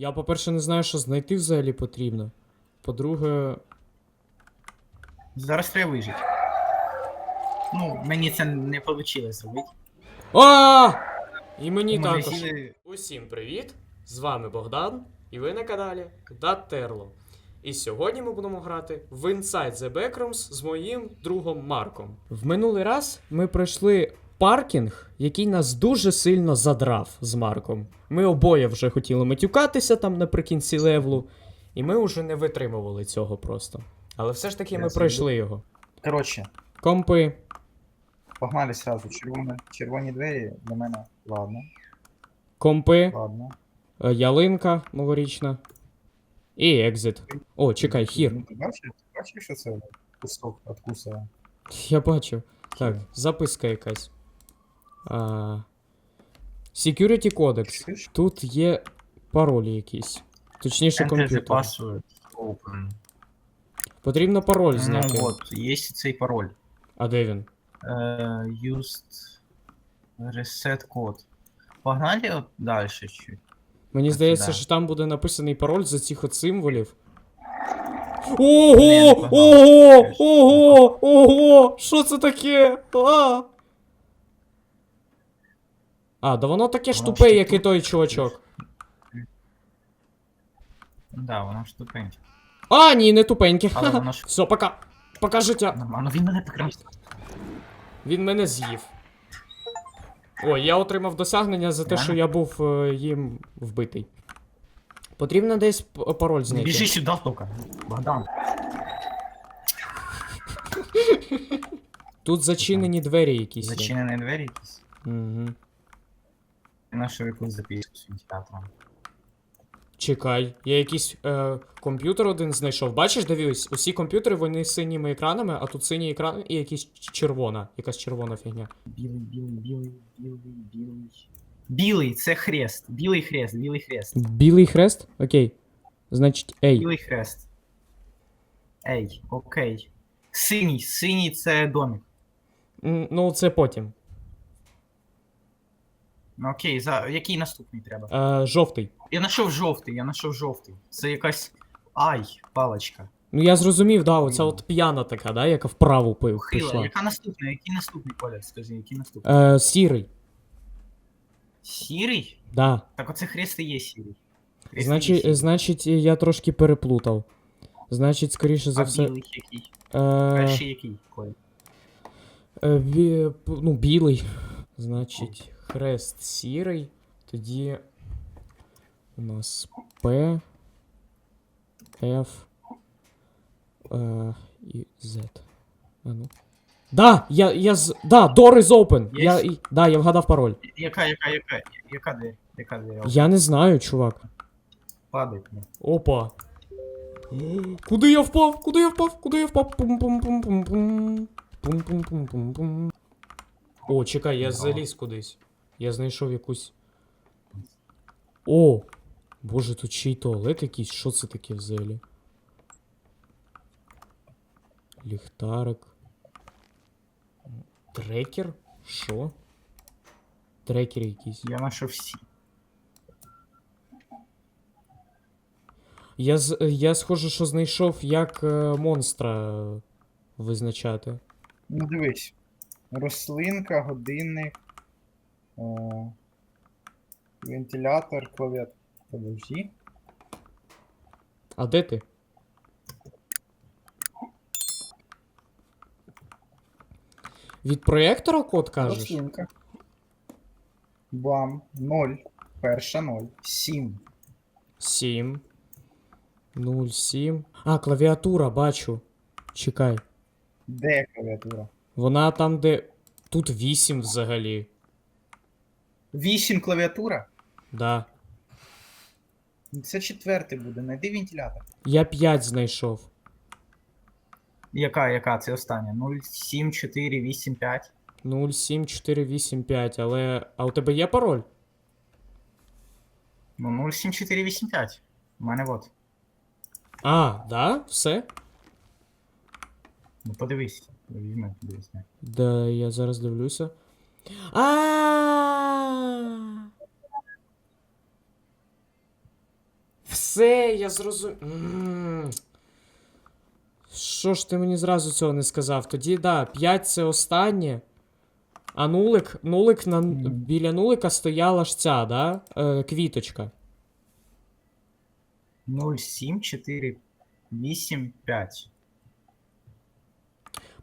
Я, по-перше, не знаю, що знайти взагалі потрібно. По-друге, Зараз треба вижити. Ну, мені це не вийшло зробити. А! І мені Ми також. сіли- Усім привіт! З вами Богдан, і ви на каналі Даттерло. І сьогодні ми будемо грати в Inside the Backrooms з моїм другом Марком. В минулий раз ми пройшли паркінг, який нас дуже сильно задрав з Марком. Ми обоє вже хотіли матюкатися там наприкінці левлу, і ми вже не витримували цього просто. Але все ж таки ми пройшли його. Коротше, Компи, погнали сразу. Червоні, червоні двері для мене. Ладно, компи. ладно. Е, Ялинка новорічна. І екзит. О, чекай, хір. Ну, ти бачиш, ти бачиш, що це кусок откусує? Я бачив. Так, записка якась. Security Codex. Тут є паролі якісь. Точніше, комп'ютер. Потрібно пароль Ну знати. от, є цей пароль. А де він? Е, used reset code. Погнали от далі чуть. Мені здається, що там буде написаний пароль за цих от символів. Ого! Ого! Ого! Ого! Що це таке? А! А, да воно таке ж Воно тупе, як і той чувачок. Да, воно ж тупеньке. А, ні, не тупеньке. Але воно ж Все, пока. Пока життя. нормально. Він мене прекрасно. Він мене з'їв. Ой, я отримав досягнення за те, Реально? що я був е, їм вбитий. Потрібно десь п- пароль знайти. Біжи сюди, тільки. Богдан. Тут зачинені двері якісь. є. Зачинені двері якісь. Угу. Нашу якусь записку з вентилятором. Чекай, я якийсь е, комп'ютер один знайшов. Бачиш, дивись, усі комп'ютери вони з синіми екранами, а тут синій екран і якийсь червона, якась червона фігня. Білий, білий, білий, білий, білий. Білий, це хрест. Білий хрест, білий хрест. Білий хрест? Окей. Значить, ей. Білий хрест. Ей, окей. Синій, синій це домик. М, Ну, це потім. Ну окей, за який наступний треба? Е, жовтий. Я знайшов жовтий, я знайшов жовтий. Це якась. Ай, паличка. Ну я зрозумів, да, оця от п'яна така, да, яка вправо пи- Хила, пішла. яка наступна? Який наступний колір? Скажи, який наступний? Е, сірий. Сірий? Да. Так оце хрест і є сірий. Хрест і є Значить, сірий. значить, я трошки переплутав. Значить, скоріше за а все. білий який? Е, Перший який колір? е, бі, ну, білий. Значить, хрест сірий. Тоді у нас П, Ф е, і Z. А ну. Да, я, я з... Да, door is open. Є? Я, і- да, я вгадав пароль. Яка, яка, яка, яка двері? Яка двері? Я не знаю, чувак. Падає. блін. Опа. Куди я впав? Куди я впав? Куди я впав? Пум-пум-пум-пум-пум. Пум-пум-пум-пум-пум. О, чекай, я заліз кудись. Я знайшов якусь. О! Боже, тут ще й туалет якийсь. Що це таке взагалі? Ліхтарик. Трекер? Що? Трекер якийсь. Я знайшов всі. Я, я схоже, що знайшов, як е, монстра визначати. Ну дивись. Рослинка, годинник. Вентилятор, клавіат. Подожди. А де ти? Від проєктора код кажеш? Рослинка. Бам. 0. Перша 0. 7. 7. 0, 7. А, клавіатура, бачу. Чекай. Де клавіатура? Вона там, де. Тут 8 взагалі. 8 клавіатура? Да. Це четвертий буде. Найди вентилятор. Я 5 знайшов. Яка, яка? Це остання? 0, 7, 4, 8, 5. 0, 7, 4, 8, 5. Але. А у тебе є пароль? Ну, 0, 7, 4, 8, 5. У мене от. А, да? Все? Ну подивись. Візьми, подивись. Да, я зараз дивлюся. А. все, я зрозумів. Що ж ти мені зразу цього не сказав? Тоді, да, 5 це останнє. А нулик, нулик на, біля нулика стояла ж ця, да? Е, квіточка. 0, 7, 4, 8, 5.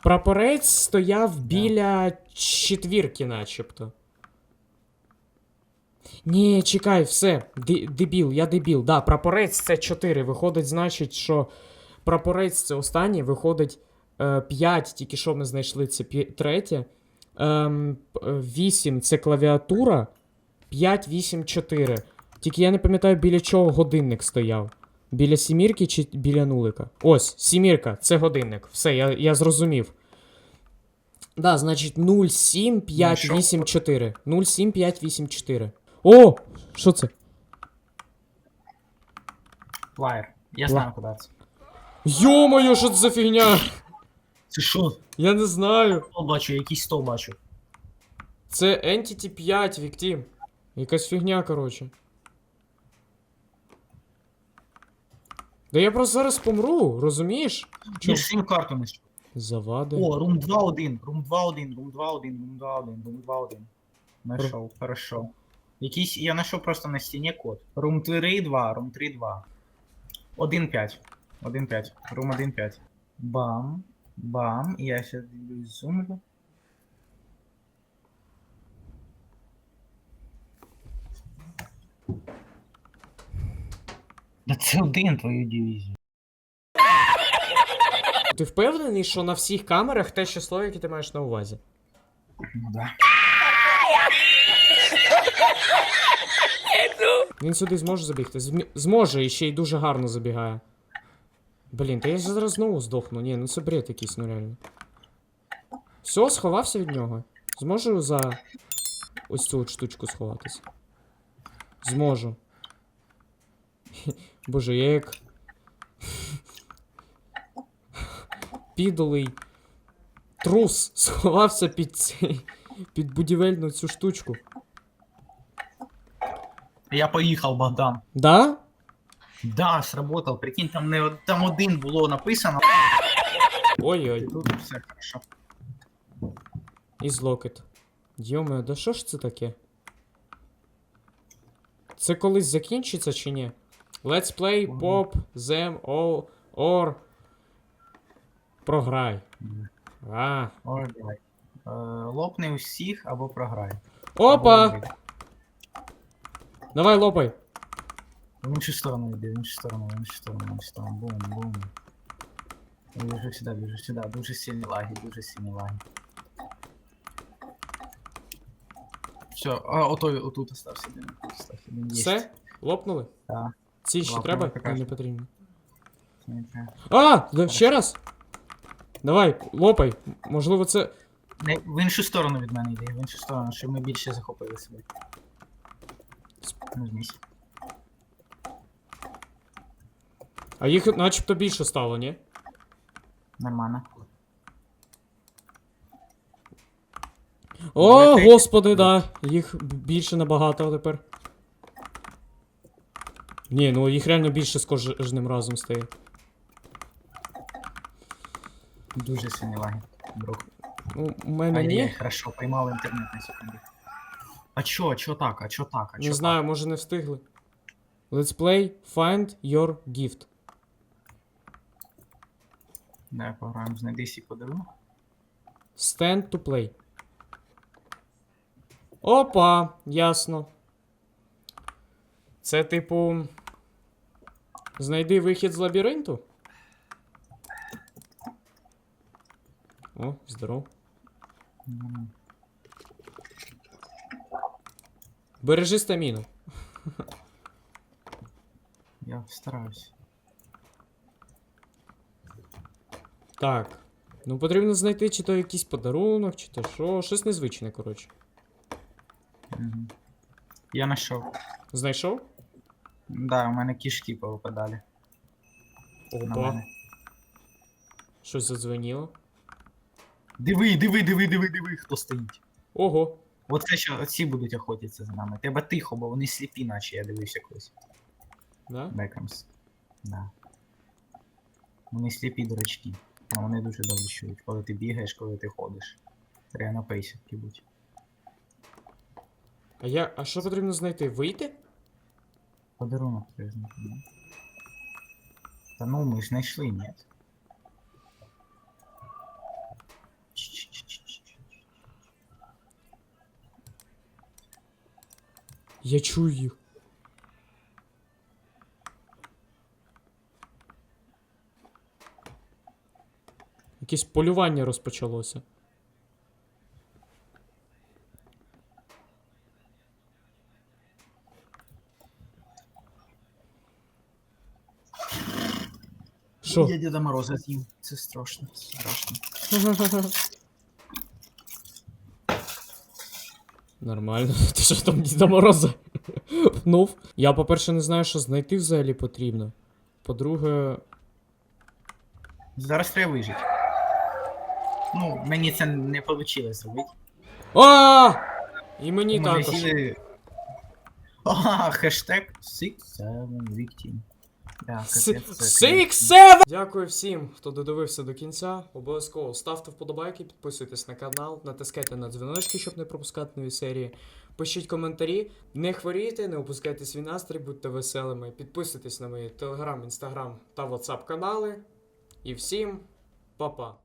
Прапорець стояв біля четвірки, начебто. Ні, чекай, все. Дебіл, я дебіл. Да, прапорець це 4. Виходить, значить, що прапорець це останній, виходить 5, тільки що ми знайшли це третє. Ем, 8 це клавіатура. 5, 8, 4. Тільки я не пам'ятаю, біля чого годинник стояв. Біля сімірки чи біля нулика? Ось, сімірка, це годинник. Все, я, я зрозумів. Да, значить 0, 7, 5, що? 8, 4. 0, 7, 5, 8, 4. О! Що це? Флаєр. Я знаю, куди це. Йо-моє, що це за фігня? Це що? Я не знаю. Стол бачу, якийсь стол бачу. Це Entity 5, Віктім. Якась фігня, коротше. Да я просто зараз помру, розумієш? Чо? Я синю карту несу. Завади. О, рум 2-1, рум 2-1, рум 2-1, рум 2-1, рум 2-1. Нашов, хорошо. Якийсь, я знайшов просто на стіні код. Рум 3-2, рум 3-2. 1-5. 1-5. Рум 1-5. Бам. Бам. Я ще дивлюсь зумлю. Да це один твою дивізію. Ти впевнений, що на всіх камерах те число, яке ти маєш на увазі? Ну да. Він сюди зможе забігти? Змі- Зможе і ще й дуже гарно забігає. Блін, та я зараз знову здохну. Ні, ну це бред якийсь, ну реально. Все, сховався від нього. Зможу за ось цю от штучку сховатися. Зможу. Боже, я як. Підолий. Трус сховався під цей. Під будівельну цю штучку. Я поїхав, Богдан. Да? Да, сработал. Прикинь, там не там один було написано. Ой-ой. Тут все хорошо. Із локет. Йоме, да що ж це таке? Це колись закінчиться чи ні? Let's play pop them all or програй. А. Е, лопни усіх або програй. Опа! Або Давай лопай. В іншу сторону йди, в іншу сторону, в іншу сторону, в іншу сторону. Бум, бум. Біжу сюди, біжу сюди. Дуже сильні лаги, дуже сильні лаги. Все, а отой отут остався один. Остався один. Єсть. Все? Лопнули? Так. Ці ще Лопнули, треба? покажи. Не потрібно. Це. А! Да, ще раз? Давай, лопай. Можливо, це. Не, в іншу сторону від мене йди, в іншу сторону, щоб ми більше захопили себе. Ну. А їх начебто більше стало, ні? Нормально. О, Летить. господи, да. Їх більше набагато тепер. Ні, ну їх реально більше з кожним разом стає. Дуже сильні лаги. Друг. Ну, у мене Ай, ні. хорошо, поймав інтернет на секунду. А чо, а чо так, а чо так, а чо Не знаю, може не встигли. Let's play Find Your Gift. так? Давай пограємо, знайди сі подарунок. Stand to play. Опа, ясно. Це типу. Знайди вихід з лабіринту. О, здоров. М, Бережи стаміну. Я стараюсь. Так. Ну потрібно знайти, чи то якийсь подарунок, чи то що. Щось незвичне, коротше. Мгм. Я знайшов. Знайшов? Да, у мене кішки повипадали. На Опа. мене. Щось задзвоніло. Диви, диви, диви, диви, диви, хто стоїть. Ого. Оце що, оці будуть охотитися за нами. Треба тихо, бо вони сліпі, наче я дивився колись. Да? Бекрамс. Да. Вони сліпі дурачки. А вони дуже добре чують, коли ти бігаєш, коли ти ходиш. Треба на пейсі бути. А я. А що потрібно знайти? Вийти? Подарунок треба знайти, да? Та ну, ми ж знайшли, ні? Я чую їх. Якесь полювання розпочалося. Що? Я Діда Мороза з'їм. Це страшно. Страшно. Нормально. Ти що там Діда Мороза? Пнув. Я, по-перше, не знаю, що знайти взагалі потрібно. По-друге. Зараз треба вижити. Ну, мені це не вийшло зробити. А! І мені також. сіли- А, хештег 67 victim. Six, seven! Дякую всім, хто додивився до кінця. Обов'язково ставте вподобайки, підписуйтесь на канал, натискайте на дзвіночки, щоб не пропускати нові серії. Пишіть коментарі, не хворійте, не опускайте свій настрій, будьте веселими. Підписуйтесь на мої телеграм, інстаграм та ватсап канали. І всім па-па!